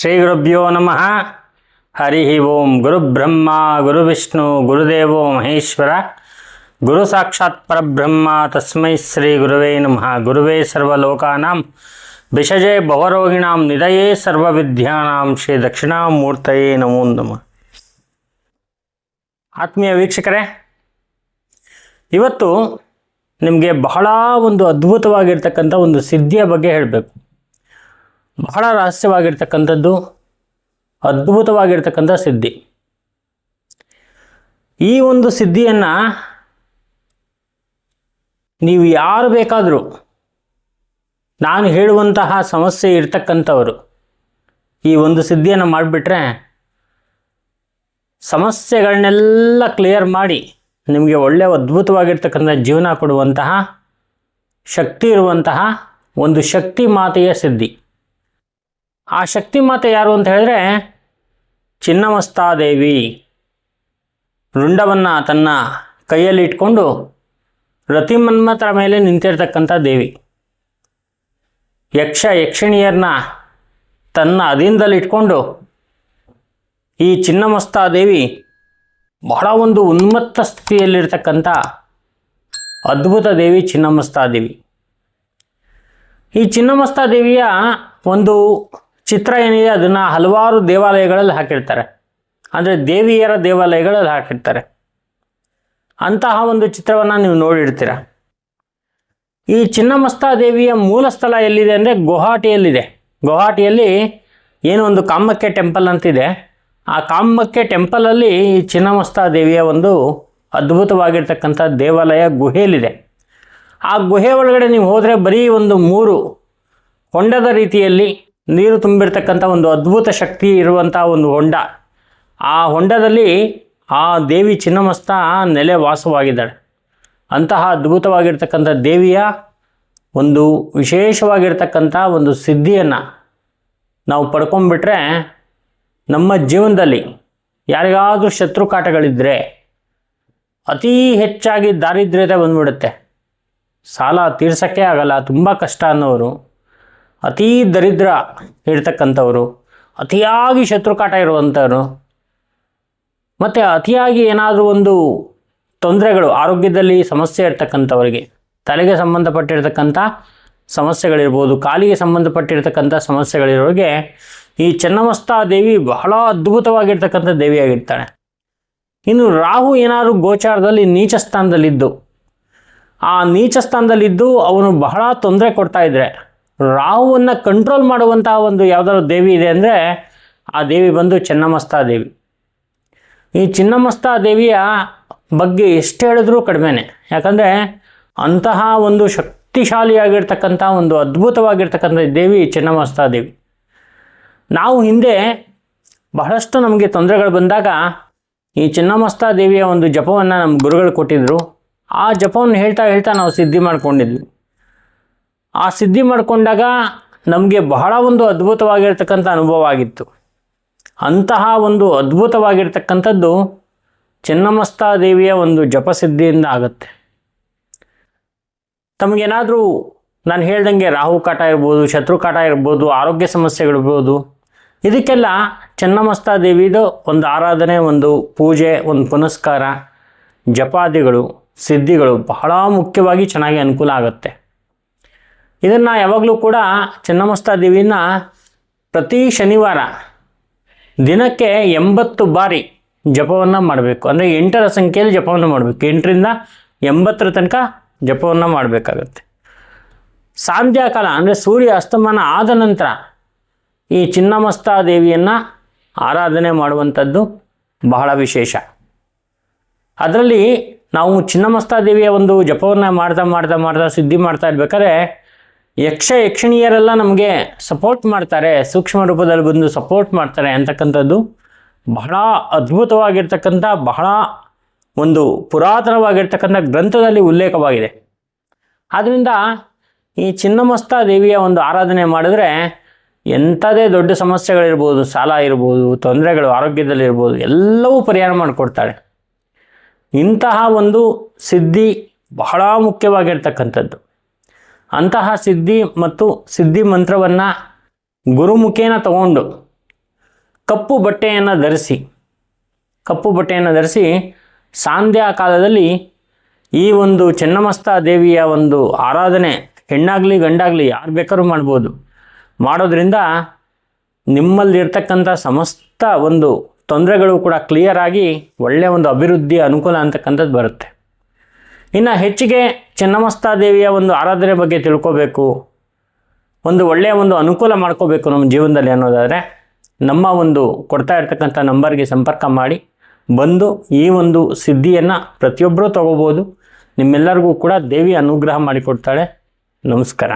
ಶ್ರೀ ಗುರುಭ್ಯೋ ನಮಃ. ಹರಿ ಓಂ ಗುರುಬ್ರಹ್ಮ ಗುರುವಿಷ್ಣು ಗುರುದೇವೋ ಮಹೇಶ್ವರ. ಗುರು ಸಾಕ್ಷಾತ್ ಪರಬ್ರಹ್ಮ, ತಸ್ಮೈ ಶ್ರೀ ಗುರುವೇ ನಮಃ. ಗುರುವೇ ಸರ್ವಲೋಕಾನಾಂ ವಿಷಜೇ ಭವರೋಗಿಣಾಂ ನಿಧಯೇ ಸರ್ವವಿದ್ಯಾನಾಂ, ಶ್ರೀ ದಕ್ಷಿಣಾಮೂರ್ತಯೇ ನಮೋ ನಮಃ. ಆತ್ಮೀಯ ವೀಕ್ಷಕರೇ, ಇವತ್ತು ನಿಮಗೆ ಬಹಳ ಒಂದು ಅದ್ಭುತವಾಗಿರ್ತಕ್ಕಂಥ ಒಂದು ಸಿದ್ಧಿಯ ಬಗ್ಗೆ ಹೇಳಬೇಕು. ಬಹಳ ರಹಸ್ಯವಾಗಿರ್ತಕ್ಕಂಥದ್ದು, ಅದ್ಭುತವಾಗಿರ್ತಕ್ಕಂಥ ಸಿದ್ಧಿ. ಈ ಒಂದು ಸಿದ್ಧಿಯನ್ನು ನೀವು ಯಾರು ಬೇಕಾದರೂ, ನಾನು ಹೇಳುವಂತಹ ಸಮಸ್ಯೆ ಇರ್ತಕ್ಕಂಥವರು, ಈ ಒಂದು ಸಿದ್ಧಿಯನ್ನು ಮಾಡಿಬಿಟ್ರೆ ಸಮಸ್ಯೆಗಳನ್ನೆಲ್ಲ ಕ್ಲಿಯರ್ ಮಾಡಿ ನಿಮಗೆ ಒಳ್ಳೆಯ ಅದ್ಭುತವಾಗಿರ್ತಕ್ಕಂಥ ಜೀವನ ಕೊಡುವಂತಹ ಶಕ್ತಿ ಇರುವಂತಹ ಒಂದು ಶಕ್ತಿ ಮಾತೆಯ ಸಿದ್ಧಿ. ಆ ಶಕ್ತಿ ಮಾತೆ ಯಾರು ಅಂತ ಹೇಳಿದ್ರೆ ಚಿನ್ನಮಸ್ತಾದೇವಿ. ರುಂಡವನ್ನು ತನ್ನ ಕೈಯಲ್ಲಿ ಇಟ್ಕೊಂಡು ರತಿಮನ್ಮತರ ಮೇಲೆ ನಿಂತಿರ್ತಕ್ಕಂಥ ದೇವಿ. ಯಕ್ಷ ಯಕ್ಷಿಣಿಯರನ್ನ ತನ್ನ ಅಧೀನದಲ್ಲಿ ಇಟ್ಕೊಂಡು ಈ ಚಿನ್ನಮಸ್ತಾದೇವಿ ಬಹಳ ಒಂದು ಉನ್ಮತ್ತ ಸ್ಥಿತಿಯಲ್ಲಿರ್ತಕ್ಕಂಥ ಅದ್ಭುತ ದೇವಿ ಚಿನ್ನಮಸ್ತಾದೇವಿ. ಈ ಚಿನ್ನಮಸ್ತಾದೇವಿಯ ಒಂದು ಚಿತ್ರ ಏನಿದೆ ಅದನ್ನು ಹಲವಾರು ದೇವಾಲಯಗಳಲ್ಲಿ ಹಾಕಿರ್ತಾರೆ. ಅಂದರೆ ದೇವಿಯರ ದೇವಾಲಯಗಳಲ್ಲಿ ಹಾಕಿರ್ತಾರೆ. ಅಂತಹ ಒಂದು ಚಿತ್ರವನ್ನು ನೀವು ನೋಡಿರ್ತೀರ? ಈ ಚಿನ್ನಮಸ್ತಾದೇವಿಯ ಮೂಲ ಸ್ಥಳ ಎಲ್ಲಿದೆ ಅಂದರೆ ಗುವಾಹಟಿಯಲ್ಲಿದೆ ಗುವಾಹಟಿಯಲ್ಲಿ ಏನು ಒಂದು ಕಾಮಕ್ಕೆ ಟೆಂಪಲ್ ಅಂತಿದೆ. ಆ ಕಾಮಕ್ಕೆ ಟೆಂಪಲಲ್ಲಿ ಈ ಚಿನ್ನಮಸ್ತಾ ದೇವಿಯ ಒಂದು ಅದ್ಭುತವಾಗಿರ್ತಕ್ಕಂಥ ದೇವಾಲಯ ಗುಹೆಯಲ್ಲಿದೆ. ಆ ಗುಹೆ ಒಳಗಡೆ ನೀವು ಹೋದರೆ ಬರೀ ಒಂದು ಮೂರು ಹೊಂಡದ ರೀತಿಯಲ್ಲಿ ನೀರು ತುಂಬಿರ್ತಕ್ಕಂಥ ಒಂದು ಅದ್ಭುತ ಶಕ್ತಿ ಇರುವಂಥ ಒಂದು ಹೊಂಡ. ಆ ಹೊಂಡದಲ್ಲಿ ಆ ದೇವಿ ಚಿನ್ನಮಸ್ತ ನೆಲೆ ವಾಸವಾಗಿದ್ದಾಳೆ. ಅಂತಹ ಅದ್ಭುತವಾಗಿರ್ತಕ್ಕಂಥ ದೇವಿಯ ಒಂದು ವಿಶೇಷವಾಗಿರ್ತಕ್ಕಂಥ ಒಂದು ಸಿದ್ಧಿಯನ್ನು ನಾವು ಪಡ್ಕೊಂಡ್ಬಿಟ್ರೆ ನಮ್ಮ ಜೀವನದಲ್ಲಿ ಯಾರಿಗಾದರೂ ಶತ್ರು ಕಾಟಗಳಿದ್ದರೆ ಅತೀ ಹೆಚ್ಚಾಗಿ ದಾರಿದ್ರ್ಯತೆ ಬಂದ್ಬಿಡುತ್ತೆ. ಸಾಲ ತೀರ್ಸೋಕ್ಕೆ ಆಗಲ್ಲ, ತುಂಬ ಕಷ್ಟ ಅನ್ನೋರು ಅತೀ ದರಿದ್ರ ಇರ್ತಕ್ಕಂಥವ್ರು, ಅತಿಯಾಗಿ ಶತ್ರುಕಾಟ ಇರುವಂಥವ್ರು, ಮತ್ತು ಅತಿಯಾಗಿ ಏನಾದರೂ ಒಂದು ತೊಂದರೆಗಳು, ಆರೋಗ್ಯದಲ್ಲಿ ಸಮಸ್ಯೆ ಇರ್ತಕ್ಕಂಥವ್ರಿಗೆ, ತಲೆಗೆ ಸಂಬಂಧಪಟ್ಟಿರ್ತಕ್ಕಂಥ ಸಮಸ್ಯೆಗಳಿರ್ಬೋದು, ಕಾಲಿಗೆ ಸಂಬಂಧಪಟ್ಟಿರ್ತಕ್ಕಂಥ ಸಮಸ್ಯೆಗಳಿರೋರಿಗೆ ಈ ಚೆನ್ನಮಸ್ತಾ ದೇವಿ ಬಹಳ ಅದ್ಭುತವಾಗಿರ್ತಕ್ಕಂಥ ದೇವಿಯಾಗಿರ್ತಾಳೆ. ಇನ್ನು ರಾಹು ಏನಾದರೂ ಗೋಚಾರದಲ್ಲಿ ನೀಚ ಸ್ಥಾನದಲ್ಲಿದ್ದು, ಆ ನೀಚ ಸ್ಥಾನದಲ್ಲಿದ್ದು ಅವನು ಬಹಳ ತೊಂದರೆ ಕೊಡ್ತಾ ಇದ್ರೆ ರಾಹುವನ್ನು ಕಂಟ್ರೋಲ್ ಮಾಡುವಂತಹ ಒಂದು ಯಾವುದಾದ್ರು ದೇವಿ ಇದೆ ಅಂದರೆ ಆ ದೇವಿ ಬಂದು ಚೆನ್ನಮಸ್ತಾ ದೇವಿ. ಈ ಚಿನ್ನಮಸ್ತಾ ದೇವಿಯ ಬಗ್ಗೆ ಎಷ್ಟು ಹೇಳಿದ್ರೂ ಕಡಿಮೆನೆ. ಯಾಕಂದರೆ ಅಂತಹ ಒಂದು ಶಕ್ತಿಶಾಲಿಯಾಗಿರ್ತಕ್ಕಂಥ ಒಂದು ಅದ್ಭುತವಾಗಿರ್ತಕ್ಕಂಥ ದೇವಿ ಚಿನ್ನಮಸ್ತಾ ದೇವಿ. ನಾವು ಹಿಂದೆ ಬಹಳಷ್ಟು ನಮಗೆ ತೊಂದರೆಗಳು ಬಂದಾಗ ಈ ಚಿನ್ನಮಸ್ತಾ ದೇವಿಯ ಒಂದು ಜಪವನ್ನು ನಮ್ಮ ಗುರುಗಳು ಕೊಟ್ಟಿದ್ದರು ಆ ಜಪವನ್ನು ಹೇಳ್ತಾ ಹೇಳ್ತಾ ನಾವು ಸಿದ್ಧಿ ಮಾಡ್ಕೊಂಡಿದ್ವಿ. ಆ ಸಿದ್ಧಿ ಮಾಡಿಕೊಂಡಾಗ ನಮಗೆ ಬಹಳ ಒಂದು ಅದ್ಭುತವಾಗಿರ್ತಕ್ಕಂಥ ಅನುಭವ ಆಗಿತ್ತು ಅಂತಹ ಒಂದು ಅದ್ಭುತವಾಗಿರ್ತಕ್ಕಂಥದ್ದು ಚೆನ್ನಮಸ್ತಾ ದೇವಿಯ ಒಂದು ಜಪಸಿದ್ಧಿಯಿಂದ ಆಗುತ್ತೆ. ತಮಗೇನಾದರೂ ನಾನು ಹೇಳ್ದಂಗೆ ರಾಹು ಕಾಟ ಇರ್ಬೋದು, ಶತ್ರು ಕಾಟ ಇರ್ಬೋದು, ಆರೋಗ್ಯ ಸಮಸ್ಯೆಗಳಿರ್ಬೋದು ಇದಕ್ಕೆಲ್ಲ ಚೆನ್ನಮಸ್ತಾ ದೇವಿದು ಒಂದು ಆರಾಧನೆ, ಒಂದು ಪೂಜೆ, ಒಂದು ಪುನಸ್ಕಾರ, ಜಪಾದಿಗಳು, ಸಿದ್ಧಿಗಳು ಬಹಳ ಮುಖ್ಯವಾಗಿ ಚೆನ್ನಾಗಿ ಅನುಕೂಲ ಆಗುತ್ತೆ. ಇದನ್ನು ಯಾವಾಗಲೂ ಕೂಡ ಚೆನ್ನಮಸ್ತ ದೇವಿನ ಪ್ರತಿ ಶನಿವಾರ ದಿನಕ್ಕೆ ಎಂಬತ್ತು ಬಾರಿ ಜಪವನ್ನು ಮಾಡಬೇಕು. ಅಂದರೆ ಎಂಟರ ಸಂಖ್ಯೆಯಲ್ಲಿ ಜಪವನ್ನು ಮಾಡಬೇಕು. ಎಂಟರಿಂದ ಎಂಬತ್ತರ ತನಕ ಜಪವನ್ನು ಮಾಡಬೇಕಾಗತ್ತೆ. ಸಾಂಧ್ಯಾಕಾಲ ಅಂದರೆ ಸೂರ್ಯ ಅಸ್ತಮಾನ ಆದ ನಂತರ ಈ ಚಿನ್ನಮಸ್ತಾ ದೇವಿಯನ್ನು ಆರಾಧನೆ ಮಾಡುವಂಥದ್ದು ಬಹಳ ವಿಶೇಷ. ಅದರಲ್ಲಿ ನಾವು ಚಿನ್ನಮಸ್ತಾ ದೇವಿಯ ಒಂದು ಜಪವನ್ನು ಮಾಡ್ತಾ ಮಾಡ್ತಾ ಮಾಡ್ತಾ ಸಿದ್ಧಿ ಮಾಡ್ತಾ ಇರ್ಬೇಕಾದ್ರೆ ಯಕ್ಷ ಯಕ್ಷಿಣಿಯರೆಲ್ಲ ನಮಗೆ ಸಪೋರ್ಟ್ ಮಾಡ್ತಾರೆ, ಸೂಕ್ಷ್ಮ ರೂಪದಲ್ಲಿ ಬಂದು ಸಪೋರ್ಟ್ ಮಾಡ್ತಾರೆ ಅಂತಕ್ಕಂಥದ್ದು ಬಹಳ ಅದ್ಭುತವಾಗಿರ್ತಕ್ಕಂಥ, ಬಹಳ ಒಂದು ಪುರಾತನವಾಗಿರ್ತಕ್ಕಂಥ ಗ್ರಂಥದಲ್ಲಿ ಉಲ್ಲೇಖವಾಗಿದೆ. ಆದ್ದರಿಂದ ಈ ಚಿನ್ನಮಸ್ತ ದೇವಿಯ ಒಂದು ಆರಾಧನೆ ಮಾಡಿದ್ರೆ ಎಂಥದೇ ದೊಡ್ಡ ಸಮಸ್ಯೆಗಳಿರ್ಬೋದು, ಸಾಲ ಇರ್ಬೋದು, ತೊಂದರೆಗಳು ಆರೋಗ್ಯದಲ್ಲಿರ್ಬೋದು ಎಲ್ಲವೂ ಪರಿಹಾರ ಮಾಡಿಕೊಡ್ತಾಳೆ. ಇಂತಹ ಒಂದು ಸಿದ್ಧಿ ಬಹಳ ಮುಖ್ಯವಾಗಿರ್ತಕ್ಕಂಥದ್ದು. ಅಂತಹ ಸಿದ್ಧಿ ಮತ್ತು ಸಿದ್ಧಿ ಮಂತ್ರವನ್ನು ಗುರುಮುಖೇನ ತಗೊಂಡು ಕಪ್ಪು ಬಟ್ಟೆಯನ್ನು ಧರಿಸಿ, ಕಪ್ಪು ಬಟ್ಟೆಯನ್ನು ಧರಿಸಿ ಸಾಂಧ್ಯಾ ಕಾಲದಲ್ಲಿ ಈ ಒಂದು ಚೆನ್ನಮಸ್ತಾ ದೇವಿಯ ಒಂದು ಆರಾಧನೆ ಹೆಣ್ಣಾಗಲಿ ಗಂಡಾಗಲಿ ಯಾರು ಬೇಕಾದ್ರೂ ಮಾಡ್ಬೋದು. ಮಾಡೋದ್ರಿಂದ ನಿಮ್ಮಲ್ಲಿರ್ತಕ್ಕಂಥ ಸಮಸ್ತ ಒಂದು ತೊಂದರೆಗಳು ಕೂಡ ಕ್ಲಿಯರ್ ಆಗಿ ಒಳ್ಳೆಯ ಒಂದು ಅಭಿವೃದ್ಧಿ ಅನುಕೂಲ ಅಂತಕ್ಕಂಥದ್ದು ಬರುತ್ತೆ. ಇನ್ನು ಹೆಚ್ಚಿಗೆ ದೇವಿಯ ಒಂದು ಆರಾಧನೆ ಬಗ್ಗೆ ತಿಳ್ಕೋಬೇಕು. ಒಂದು ಒಳ್ಳೆಯ ಒಂದು ಅನುಕೂಲ ಮಾಡ್ಕೋಬೇಕು ನಮ್ಮ ಜೀವನದಲ್ಲಿ ಅನ್ನೋದಾದರೆ, ನಮ್ಮ ಒಂದು ಕೊಡ್ತಾ ಇರ್ತಕ್ಕಂಥ ನಂಬರ್ಗೆ ಸಂಪರ್ಕ ಮಾಡಿ, ಬಂದು ಈ ಒಂದು ಸಿದ್ಧಿಯನ್ನು ಪ್ರತಿಯೊಬ್ಬರೂ ತಗೋಬೋದು. ನಿಮ್ಮೆಲ್ಲರಿಗೂ ಕೂಡ ದೇವಿ ಅನುಗ್ರಹ ಮಾಡಿಕೊಡ್ತಾಳೆ. ನಮಸ್ಕಾರ.